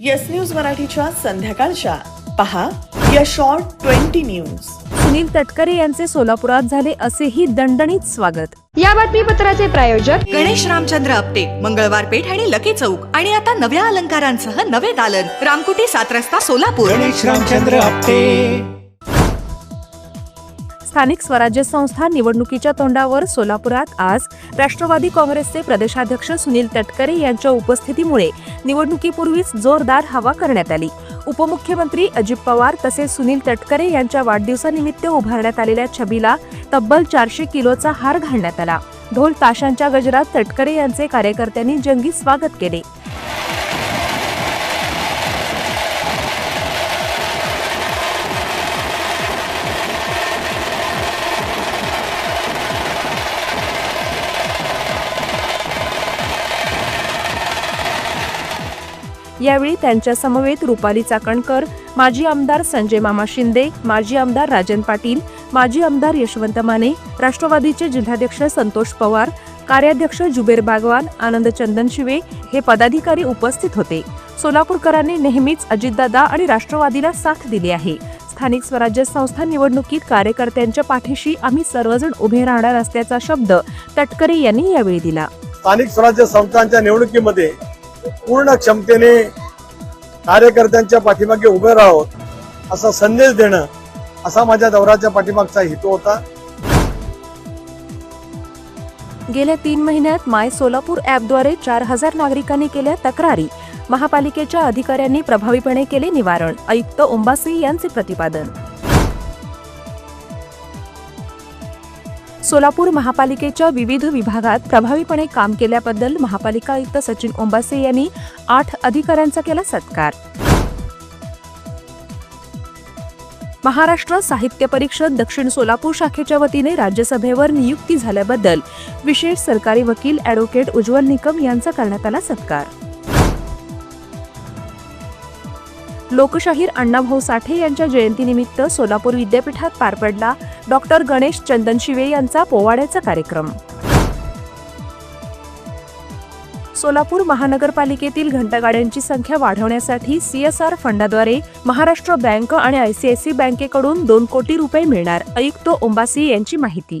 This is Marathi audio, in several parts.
येस न्यूज मराठीच्या संध्याकाळच्या. पहा या short twenty news Sunil Tatkare यांचे सोलापुरात झाले असेही दणदणीत स्वागत. या बातमीपत्राचे प्रायोजक गणेश रामचंद्र आपटे मंगळवार पेठ आणि लकी चौक आणि आता नव्या अलंकारांसह नवे दालन. रामकुटी सात रस्ता सोलापूर. गणेश रामचंद्र आपटे. स्थानिक स्वराज्य संस्था निवडणुकीच्या तोंडावर सोलापुरात आज राष्ट्रवादी काँग्रेसचे प्रदेशाध्यक्ष सुनील तटकरे यांच्या उपस्थितीमुळे निवडणुकीपूर्वीच जोरदार हवा करण्यात आली. उपमुख्यमंत्री अजित पवार तसेच सुनील तटकरे यांच्या वाढदिवसानिमित्त उभारण्यात आलेल्या छबीला तब्बल चारशे किलोचा हार घालण्यात आला. ढोल ताशांच्या गजरात तटकरे यांचे कार्यकर्त्यांनी जंगी स्वागत केले. यावेळी त्यांच्या समवेत रुपाली चाकणकर माजी आमदार संजय मामा शिंदे माजी आमदार राजन पाटील माजी आमदार यशवंत माने राष्ट्रवादीचे जिल्हाध्यक्ष संतोष पवार कार्याध्यक्ष जुबेर बागवान आनंद चंदन शिवे हे पदाधिकारी उपस्थित होते. सोलापूरकरांनी नेहमीच अजितदादा आणि राष्ट्रवादीला साथ दिली आहे. स्थानिक स्वराज्य संस्था निवडणुकीत कार्यकर्त्यांच्या पाठीशी आम्ही सर्वजण उभे राहणार असल्याचा शब्द तटकरे यांनी यावेळी दिला. स्थानिक स्वराज्य संस्थांच्या निवडणुकीमध्ये पूर्ण क्षमतेने कार्यकर्त्यांच्या पाठीमागे उभे राहोत असा संदेश देणं असा माझ्या दौऱ्याच्या पाठीमागचा हेतू होता. गेल्या तीन महिन्यात माय सोलापूर ॲपद्वारे चार हजार नागरिकांनी केल्या तक्रारी. महापालिकेच्या अधिकाऱ्यांनी प्रभावीपणे केले निवारण. आयुक्त ओंबासी यांचे प्रतिपादन. सोलापूर महापालिकेच्या विविध विभागात प्रभावीपणे काम केल्याबद्दल महापालिका आयुक्त सचिन ओंबासे यांनी आठ अधिकाऱ्यांचा केला सत्कार. महाराष्ट्र साहित्य परिषद दक्षिण सोलापूर शाखेच्या वतीने राज्यसभेवर नियुक्ती झाल्याबद्दल विशेष सरकारी वकील अॅडव्होकेट उज्ज्वल निकम यांचा करण्यात आला सत्कार. लोकशाहीर अण्णाभाऊ साठे यांच्या जयंतीनिमित्त सोलापूर विद्यापीठात पार पडला डॉक्टर गणेश चंदनशिवे यांचा पोवाड्याचा कार्यक्रम. सोलापूर महानगरपालिकेतील घंटागाड्यांची संख्या वाढवण्यासाठी सीएसआर फंडाद्वारे महाराष्ट्र बँक आणि आयसीआयसी बँकेकडून दोन कोटी रुपये मिळणार आयुक्त ओंबासी यांची माहिती.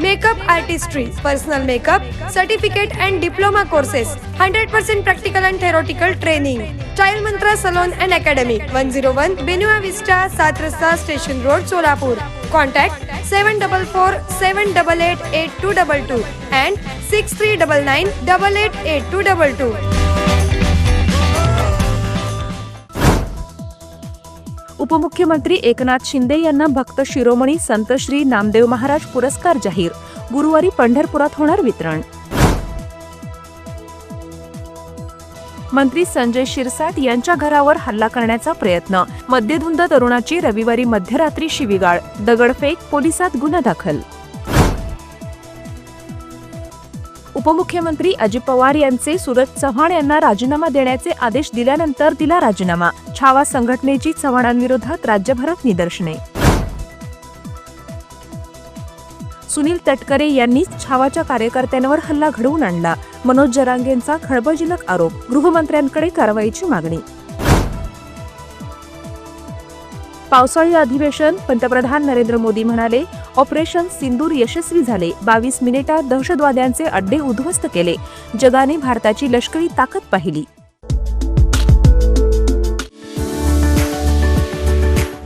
makeup artistry, personal makeup, certificate and diploma courses, 100% practical and theoretical training. Child Mantra Salon and Academy, 101 Benua Vista, Satrasa Station Road, Solapur. Contact 744 and 6399-888222. उपमुख्यमंत्री एकनाथ शिंदे यांना भक्त शिरोमणी संत श्री नामदेव महाराज पुरस्कार जाहीर. गुरुवारी पंढरपुरात होणार वितरण. मंत्री संजय शिरसाट यांच्या घरावर हल्ला करण्याचा प्रयत्न. मद्यधुंद तरुणाची रविवारी मध्यरात्री शिवीगाळ. दगडफेक पोलिसात गुन्हा दाखल. उपमुख्यमंत्री अजित पवार यांचे सुरज चव्हाण यांना राजीनामा देण्याचे आदेश दिल्यानंतर दिला राजीनामा. छावा संघटनेची चव्हाणांविरोधात राज्यभरात निदर्शने. सुनील तटकरे यांनी छावाच्या कार्यकर्त्यांवर हल्ला घडवून आणला. मनोज जरांगेंचा खळबळजनक आरोप. गृहमंत्र्यांकडे कारवाईची मागणी. पावसाळी अधिवेशन पंतप्रधान नरेंद्र मोदी म्हणाले ऑपरेशन सिंदूर यशस्वी झाले. बावीस मिनिटात दहशतवाद्यांचे अड्डे उद्ध्वस्त केले. जगाने भारताची लष्करी ताकद पाहिली.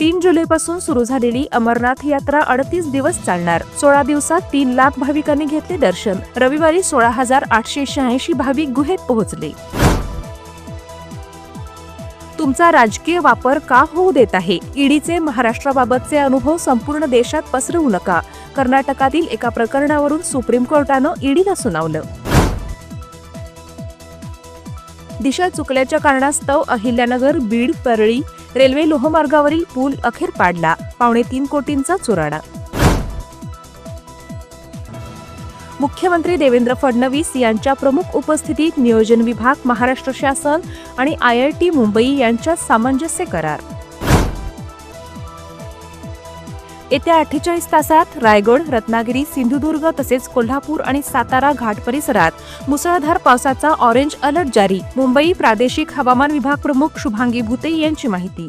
तीन जुलैपासून सुरू झालेली अमरनाथ यात्रा अडतीस दिवस चालणार. सोळा दिवसात तीन लाख भाविकांनी घेतले दर्शन. रविवारी सोळा हजार आठशे शहाऐंशी भाविक गुहेत पोहोचले. तुमचा राजकीय वापर का होऊ देत आहे? ईडीचे महाराष्ट्राबाबतचे अनुभव संपूर्ण देशात पसरवू नका. कर्नाटकातील एका प्रकरणावरून सुप्रीम कोर्टानं ईडीला सुनावलं. दिशा चुकल्याच्या कारणास्तव अहिल्यानगर बीड परळी रेल्वे लोहमार्गावरील पूल अखेर पाडला. पावणे तीन कोटींचा चुराडा. मुख्यमंत्री देवेंद्र फडणवीस यांच्या प्रमुख उपस्थितीत नियोजन विभाग महाराष्ट्र शासन आणि आय आय टी मुंबई यांच्यात सामंजस्य करार. येत्या अठ्ठेचाळीस तासात रायगड रत्नागिरी सिंधुदुर्ग तसेच कोल्हापूर आणि सातारा घाट परिसरात मुसळधार पावसाचा ऑरेंज अलर्ट जारी. मुंबई प्रादेशिक हवामान विभाग प्रमुख शुभांगी भुते यांची माहिती.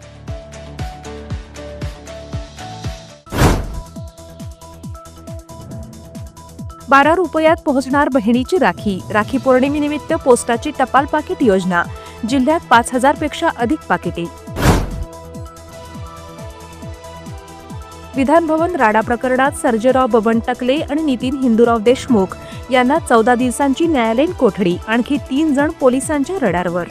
बारा रुपयात पोहोचणार बहिणीची राखी. राखी पौर्णिमेनिमित्त पोस्टाची टपाल पाकिट योजना. जिल्ह्यात पाच हजारपेक्षा अधिक पाकिटे. विधानभवन राडा प्रकरणात सर्जेराव बबन टकले आणि नितीन हिंदूराव देशमुख यांना चौदा दिवसांची न्यायालयीन कोठडी. आणखी तीन जण पोलिसांच्या रडारवर.